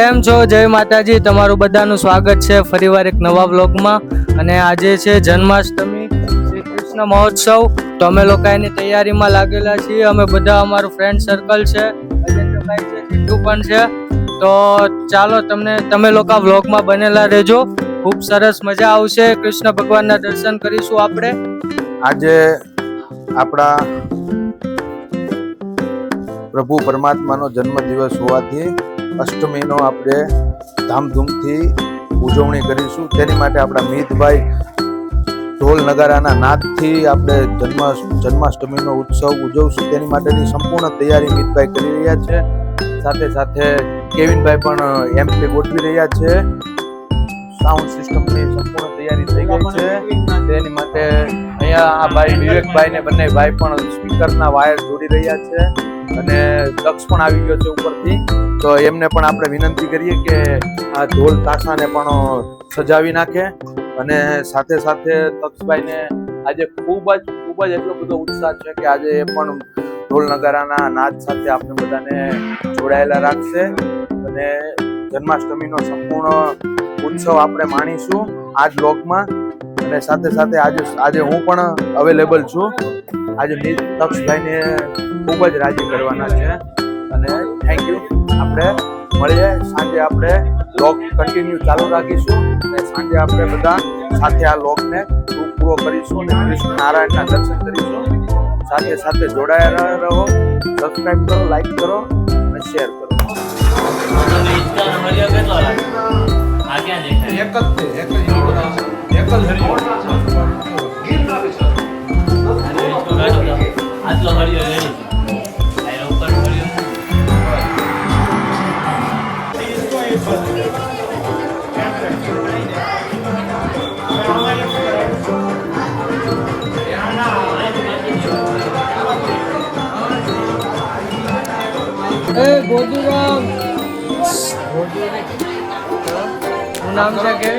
કેમ છો? જય માતાજી. તમારું બધાનું સ્વાગત છે ફરીવાર એક નવા બ્લોગમાં અને આજે છે જન્માષ્ટમી, શ્રી કૃષ્ણ મહોત્સવ. તો અમે લોકો એની તૈયારીમાં લાગેલા છીએ. અમે બધા અમારું ફ્રેન્ડ સર્કલ છે. સિદ્ધુ પણ છે. તો ચાલો તમને, તમે લોકો બ્લોગમાં બનેલા રહેજો. ખૂબ સરસ મજા આવશે. કૃષ્ણ ભગવાનના દર્શન કરીશું આપણે. આજે આપણા પ્રભુ પરમાત્માનો જન્મદિવસ હોવાથી અષ્ટમીનો આપણે ધામધૂમથી ઉજવણી કરીશું. તેની માટે આપણા મિતભાઈ ઢોલ નગારાના નાદથી આપણે જન્મ જન્માષ્ટમીનો ઉત્સવ ઉજવશું. તેની માટેની સંપૂર્ણ તૈયારી મિતભાઈ કરી રહ્યા છે. સાથે સાથે કેવિનભાઈ પણ એમ્પલી ગોઠવી રહ્યા છે. સાઉન્ડ સિસ્ટમની સંપૂર્ણ તૈયારી થઈ ગઈ છે. તેની માટે અહીંયા આ ભાઈ વિવેકભાઈ ને બંને ભાઈ પણ સ્પીકરના વાયર જોડી રહ્યા છે. અને દક્ષ પણ આવી ગયો છે ઉપરથી. તો એમને પણ આપણે વિનંતી કરીએ કે આ ઢોલ તાસાને પણ સજાવી નાખે અને સાથે સાથે તક્ષભાઈને આજે ખૂબ જ ખૂબ જ એટલો બધો ઉત્સાહ છે કે આજે એ પણ ઢોલ નગારાના નાદ સાથે આપણે બધાને જોડાયેલા રાખશે અને જન્માષ્ટમીનો સંપૂર્ણ ઉત્સવ આપણે માણીશું આ જ લોકમાં અને સાથે સાથે આજે આજે હું પણ અવેલેબલ છું. આજે તક્ષભાઈને ખૂબ જ રાજી કરવાના છે અને થેન્ક યુ આપણે મળીએ. સાંજે આપણે લોક કન્ટિન્યુ ચાલુ રાખીશું અને સાંજે આપણે બધા સાથે આ લોકને પૂરો કરીશું અને કૃષ્ણ નારાયણના દર્શન કરીશું. સાથે સાથે જોડાયેલા રહો સબસ્ક્રાઇબ કરો લાઈક કરો અને શેર કરો. તમને ઈચ્છા નંબરિયો કેટલો લાગે આ ક્યાં દેખાય એક જ છે. એક જ એક જ હરિયો અને ઈચ્છો કાઢો તો આટલો હરિયો એ ગોદુરામ શું નામ છે કે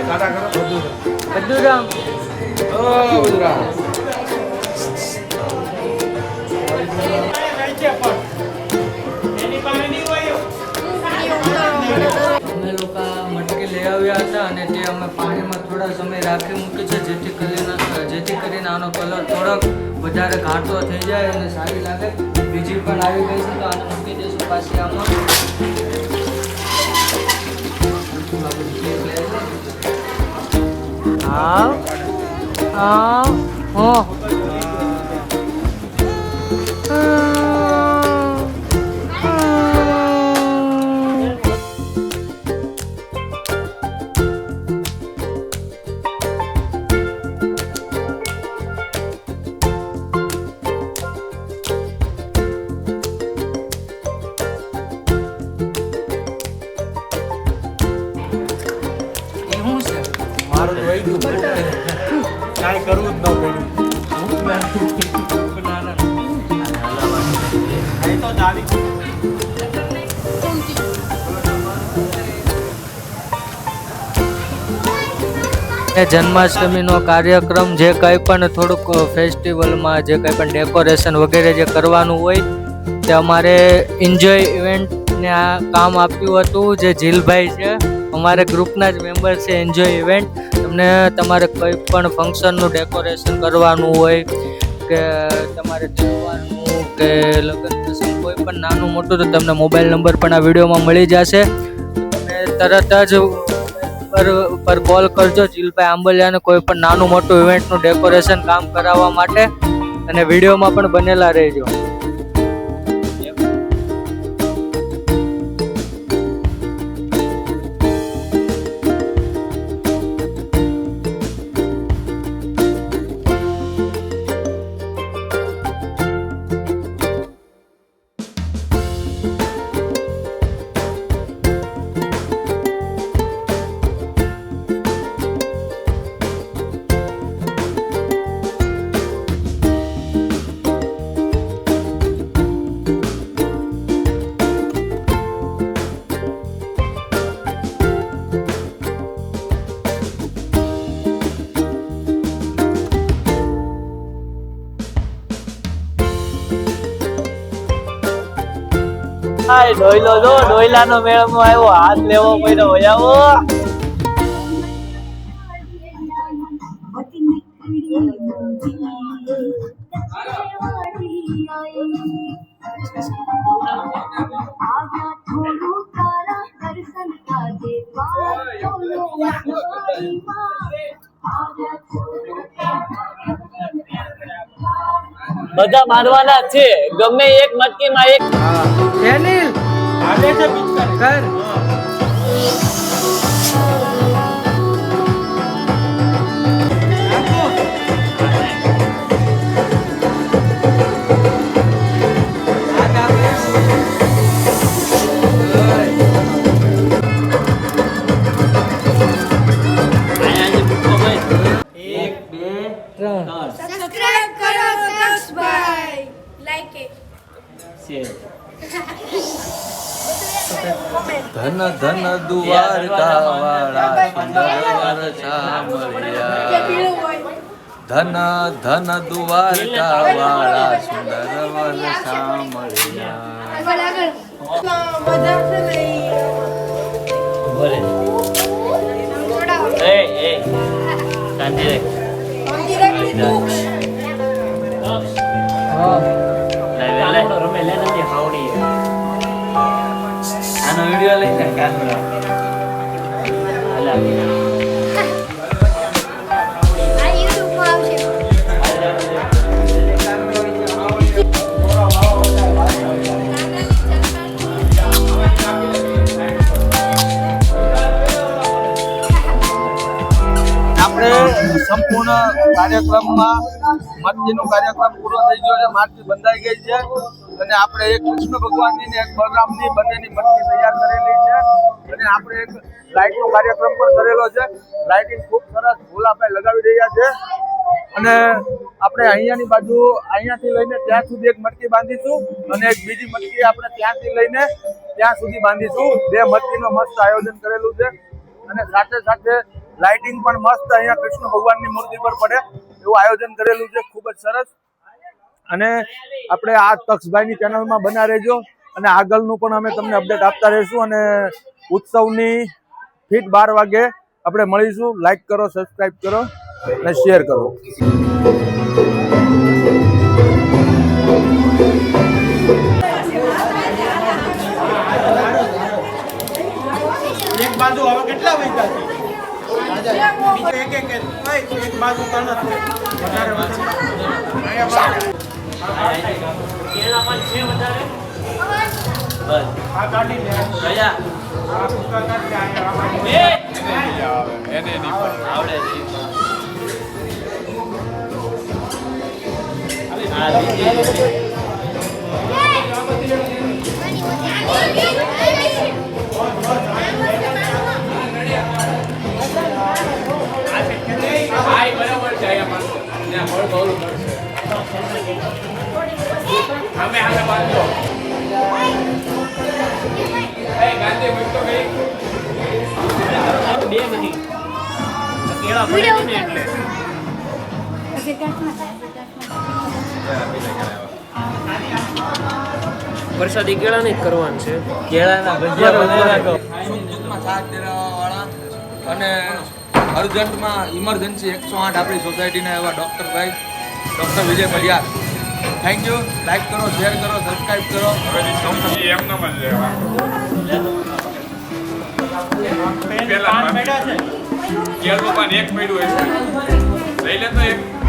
આવ્યા હતા અને તે અમે પાણીમાં થોડા સમય રાખી મૂકી છે, જેથી કરીને જેથી કરીને આનો કલર થોડોક વધારે ઘાટો થઈ જાય અને સારી લાગે. બીજી પણ આવી ગઈ છે, તો આને મૂકી દઈશું પાછી આમાં. હા? હા? હો? જન્માષ્ટમીનો કાર્યક્રમ જે કંઈ પણ થોડુંક ફેસ્ટિવલમાં જે કંઈ પણ ડેકોરેશન વગેરે જે કરવાનું હોય, તે અમારે એન્જોય ઇવેન્ટને આ કામ આપ્યું હતું. જે જીલભાઈ છે, અમારા ગ્રુપના જ મેમ્બર છે એન્જોય ઇવેન્ટ તમને તમારે કંઈ પણ ફંક્શનનું ડેકોરેશન કરવાનું હોય કે તમારે તહેવારનું કે લગ્ન પ્રસંગ કોઈ પણ નાનું મોટું તો તમને મોબાઈલ નંબર પણ આ વિડીયોમાં મળી જશે. તમે તરત જ પર પર કોલ કરજો જીલભાઈ આંબલિયાને કોઈ પણ નાનું મોટું ઇવેન્ટનું ડેકોરેશન કામ કરાવવા માટે અને વિડીયોમાં પણ બનેલા રહેજો. ડોયલો જો ડોયલાનો મેળમાં આવ્યો હાથ લેવો પડ્યો આવો બધા મારવાના છે. ગમે એક મટકીમાં એક છે લે દ્વારકા વાળા સુંદર હાવડી આનો વિડિયો લઈને કાઢવા સંપૂર્ણ કાર્યક્રમમાં મટકીનો કાર્યક્રમ પૂરો થઈ ગયો છે, માટી બંધાઈ ગઈ છે. અને આપણે એક કૃષ્ણ ભગવાનની ને એક બલરામની બંનેની મટકી તૈયાર કરેલી છે. અને આપણે એક લાઇટનો કાર્યક્રમ પણ કરેલો છે. લાઇટિંગ ખૂબ સરસ ભોલાભાઈ લગાવી રહ્યા છે. અને આપણે અહીંયાની બાજુ, અહીંયાથી લઈને ત્યાં સુધી એક મટકી બાંધીશું અને એક બીજી મટકી આપણે ત્યાંથી લઈને ત્યાં સુધી બાંધીશું. બે મટકીનું મસ્ત આયોજન કરેલું છે. અને સાથે સાથે લાઇટિંગ પણ મસ્ત. અહીંયા કૃષ્ણ ભગવાનની મૂર્તિ પર પડે. એવું આયોજન કરેલું છે. ખૂબ જ સરસ. અને આપણે આ તક્ષભાઈની ચેનલમાં બના રહેજો. અને આગળનું પણ અમે તમને અપડેટ આપતા રહીશું. અને ઉત્સવની ફીટ બાર વાગે આપણે મળીશું. લાઇક કરો સબસ્ક્રાઈબ કરો અને શેર કરો. બે કેળા પડે ને એટલે. વરસાદી કેળા નહીં કરવાનું છે. કેળાના ભજીયા દેવાવાળા અને અર્જન્ટમાં ઇમરજન્સી એકસો આઠ આપણી સોસાયટીના એવા ડૉક્ટરભાઈ doctor Vijay Padiyar thank you like કરો શેર કરો સબસ્ક્રાઈબ કરો. પેન પાન પડ્યા છે એક પડ્યું હોય લઈ લે તો એક એક.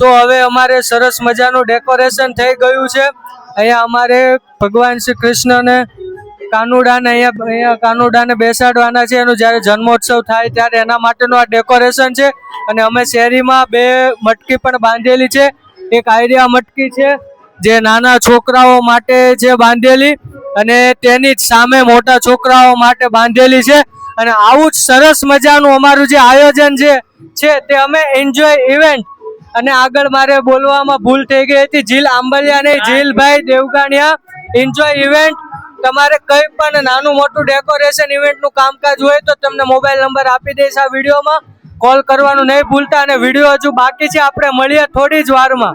તો હવે અમારે સરસ મજાનું ડેકોરેશન થઈ ગયું છે. અહીંયા અમારે ભગવાન શ્રી કૃષ્ણને કાનુડાને અહીંયા અહીંયા કાનુડાને બેસાડવાના છે. એનું જ્યારે જન્મોત્સવ થાય ત્યારે એના માટેનું આ ડેકોરેશન છે. અને અમે શેરીમાં બે મટકી પણ બાંધેલી છે. એક આઈડિયા મટકી છે, જે નાના છોકરાઓ માટે છે બાંધેલી અને તેની જ સામે મોટા છોકરાઓ માટે બાંધેલી છે. અને આવું જ સરસ મજાનું અમારું જે આયોજન છે છે તે અમે એન્જોય ઇવેન્ટ અને આગળ મારે બોલવામાં ભૂલ થઈ ગઈ હતી. જીલ આંબલિયા નહીં, જીલભાઈ દેવગાણિયા. એન્જોય ઇવેન્ટ તમારે કંઈ પણ નાનું મોટું ડેકોરેશન ઇવેન્ટનું કામકાજ હોય તો તમને મોબાઈલ નંબર આપી દઈશ આ વિડીયોમાં. કોલ કરવાનું નહીં ભૂલતા અને વીડિયો હજુ બાકી છે આપણે મળીએ થોડી જ વારમાં.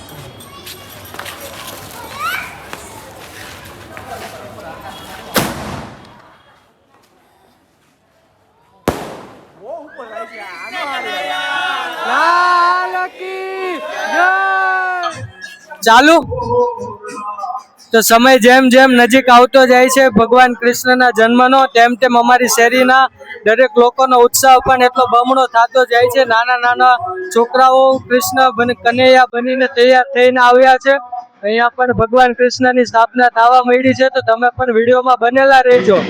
ચાલુ? તો સમય જેમ જેમ નજીક આવતો જાય છે, ભગવાન કૃષ્ણના જન્મનો, તેમ તેમ અમારી શેરીના દરેક લોકોનો ઉત્સાહ પણ એટલો બમણો થતો જાય છે. નાના નાના છોકરાઓ કૃષ્ણ કનૈયા બનીને તૈયાર થઈને આવ્યા છે. અહીંયા પણ ભગવાન કૃષ્ણની સ્થાપના થવા મળી છે. તો તમે પણ વિડીયોમાં બનેલા રહેજો.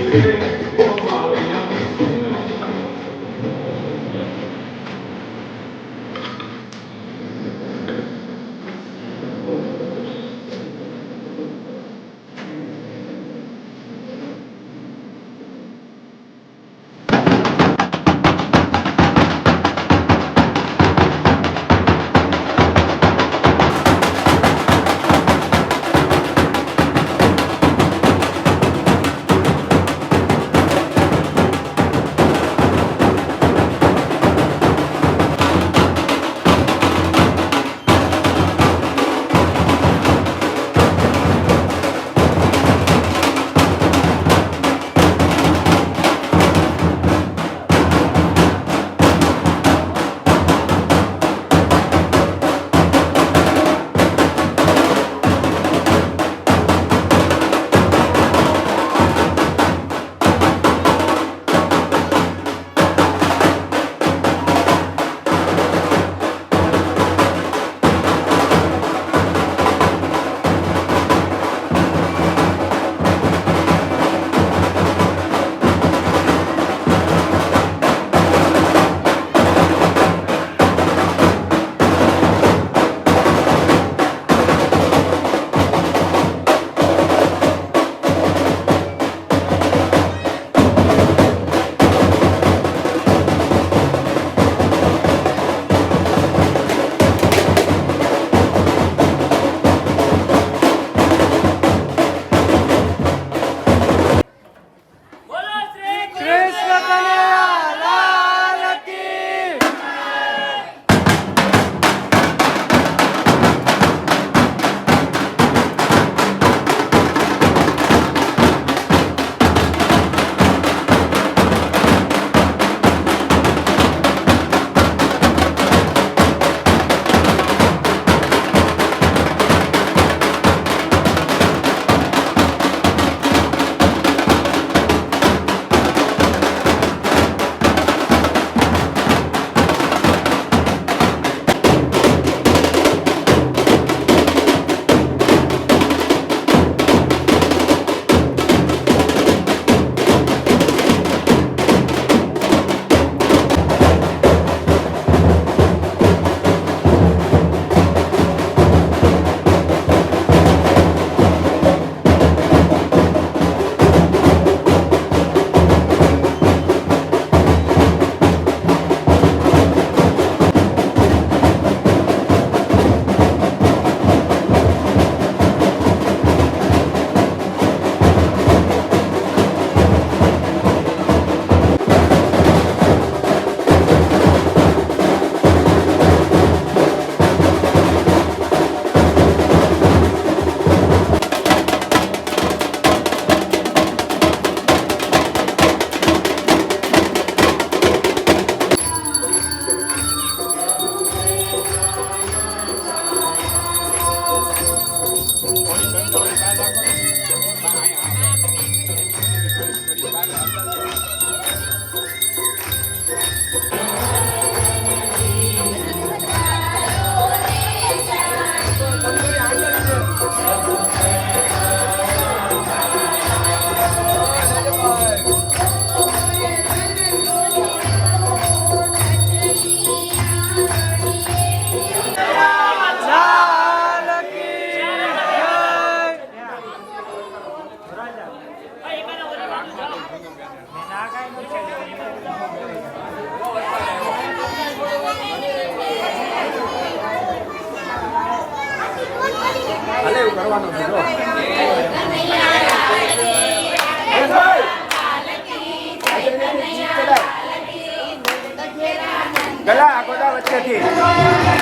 એવું કરવાનું છે જો ગલા ગોદા વચ્ચેથી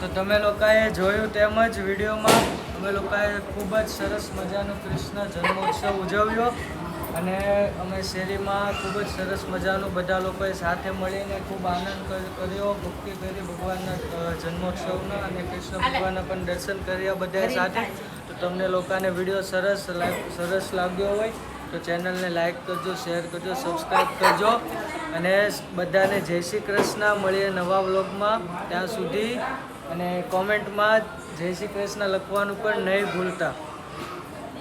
તો તમે લોકોએ જોયું તેમજ વિડીયોમાં અમે લોકોએ ખૂબ જ સરસ મજાનો કૃષ્ણ જન્મોત્સવ ઉજવ્યો અને અમે શેરીમાં ખૂબ જ સરસ મજાનું બધા લોકોએ સાથે મળીને ખૂબ આનંદ કર્યો ભક્તિ કરી ભગવાનના જન્મોત્સવના અને કૃષ્ણ ભગવાનના પણ દર્શન કર્યા બધા સાથે. તો તમને લોકોને વીડિયો સરસ સરસ લાગ્યો હોય તો ચેનલને લાઈક કરજો શેર કરજો સબસ્ક્રાઈબ કરજો અને બધાને જય શ્રી કૃષ્ણ. મળીએ નવા વ્લોગમાં. ત્યાં સુધી અને કોમેન્ટમાં જય શ્રી કૃષ્ણ લખવાનું પણ નહીં ભૂલતા.